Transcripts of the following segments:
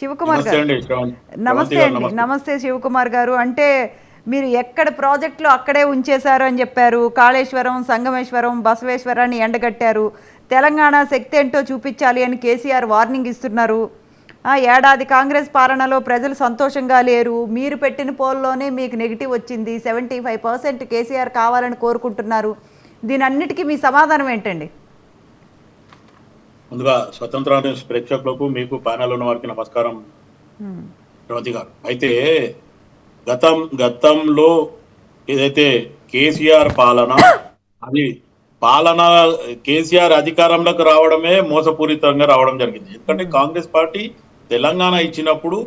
శివకుమార్ గారు. నమస్తే అండి నమస్తే. శివకుమార్ గారు. అంటే మీరు ఎక్కడ ప్రాజెక్టులు అక్కడే ఉంచేశారు అని చెప్పారు. కాళేశ్వరం సంగమేశ్వరం బసవేశ్వరాన్ని ఎండగట్టారు. తెలంగాణ శక్తి ఏంటో చూపించాలి అని కేసీఆర్ వార్నింగ్ ఇస్తున్నారు. ఆ, ఏడాది కాంగ్రెస్ పాలనలో ప్రజలు సంతోషంగా లేరు. మీరు పెట్టిన పోల్లోనే మీకు నెగిటివ్ వచ్చింది. సెవెంటీ ఫైవ్ పర్సెంట్ కేసీఆర్ కావాలని కోరుకుంటున్నారు. దీని అన్నిటికీ మీ సమాధానం ఏంటండి? ముందుగా స్వతంత్ర ప్రేక్షకులకు మీకు ప్యానల్ ఉన్న వారికి నమస్కారం. హ్మ్. శ్రవంతి గారు అయితే గతం గతంలో ఏదైతే కేసీఆర్ పాలన అది పాలన కేసీఆర్ అధికారంలోకి రావడమే మోసపూరితంగా రావడం జరిగింది. ఎందుకంటే కాంగ్రెస్ పార్టీ తెలంగాణ ఇచ్చినప్పుడు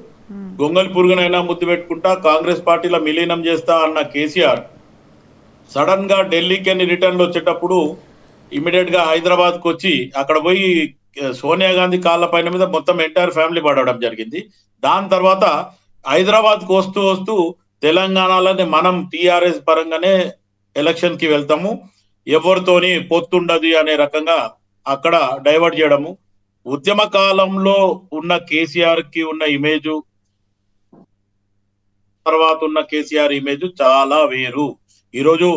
గొంగల్ పురుగునైనా ముద్దు పెట్టుకుంటా కాంగ్రెస్ పార్టీలో విలీనం చేస్తా అన్న కేసీఆర్ సడన్గా ఢిల్లీకి అని రిటర్న్ వచ్చేటప్పుడు ఇమీడియట్గా హైదరాబాద్కు వచ్చి అక్కడ పోయి సోనియా గాంధీ కాళ్ళ పైన మీద మొత్తం ఎంటైర్ ఫ్యామిలీ పడవడం జరిగింది. దాని తర్వాత హైదరాబాద్కు వస్తూ వస్తూ తెలంగాణలోనే మనం టిఆర్ఎస్ పరంగానే ఎలక్షన్కి వెళ్తాము. ఎవరితోని పొత్తుండదు అనే రకంగా అక్కడ డైవర్ట్ చేయడము. ఉద్యమ కాలంలో ఉన్న కేసీఆర్కి ఉన్న ఇమేజ్ తర్వాత ఉన్న కేసీఆర్ ఇమేజ్ చాలా వేరు. ఈరోజు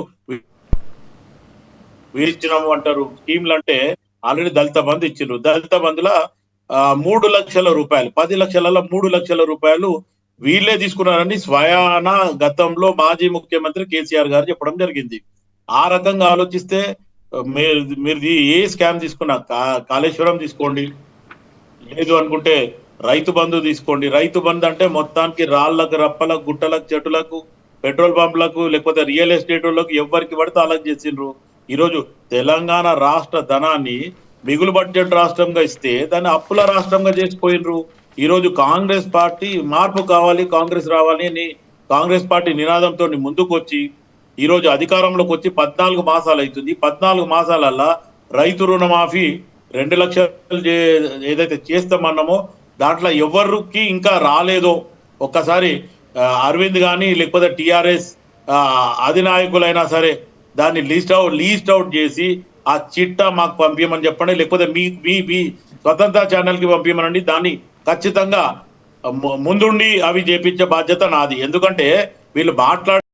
ఇచ్చినాము అంటారు. స్కీమ్లు అంటే ఆల్రెడీ దళిత బంధు ఇచ్చిండ్రు దళిత బంధుల ఆ, మూడు లక్షల రూపాయలు పది లక్షలలో మూడు లక్షల రూపాయలు వీళ్ళే తీసుకున్నారని స్వయాన గతంలో మాజీ ముఖ్యమంత్రి కేసీఆర్ గారు చెప్పడం జరిగింది. ఆ రకంగా ఆలోచిస్తే మీరు మీరు ఏ స్కామ్ తీసుకున్నా కాళేశ్వరం తీసుకోండి. లేదు అనుకుంటే రైతు బంధు తీసుకోండి. రైతు బంధు అంటే మొత్తానికి రాళ్ళకు రప్పలకు గుట్టలకు చెట్టులకు పెట్రోల్ పంపులకు లేకపోతే రియల్ ఎస్టేట్ వాళ్ళకు ఎవరికి పడితే అలా చేసిండ్రు. ఈరోజు తెలంగాణ రాష్ట్ర ధనాన్ని మిగులు బడ్జెట్ రాష్ట్రంగా ఇస్తే దాన్ని అప్పుల రాష్ట్రంగా చేసిపోయినరు ఈరోజు కాంగ్రెస్ పార్టీ మార్పు కావాలి కాంగ్రెస్ రావాలి అని కాంగ్రెస్ పార్టీ నినాదంతో ముందుకు వచ్చి ఈరోజు అధికారంలోకి వచ్చి పద్నాలుగు మాసాలు అవుతుంది. పద్నాలుగు మాసాలల్లా రైతు రుణమాఫీ రెండు లక్షలు ఏదైతే చేస్తామన్నామో దాంట్లో ఎవరికి ఇంకా రాలేదో. ఒక్కసారి అరవింద్ కానీ లేకపోతే టిఆర్ఎస్ అధినాయకులైనా సరే దాన్ని లీస్ట్ అవుట్ లీస్ట్ అవుట్ చేసి ఆ చిట్టా మాకు పంపించమని చెప్పండి. లేకపోతే మీ మీ మీ స్వతంత్ర ఛానల్కి పంపించమనండి దాన్ని ఖచ్చితంగా ముందుండి అవి చేపించే బాధ్యత నాది. ఎందుకంటే వీళ్ళు మాట్లాడే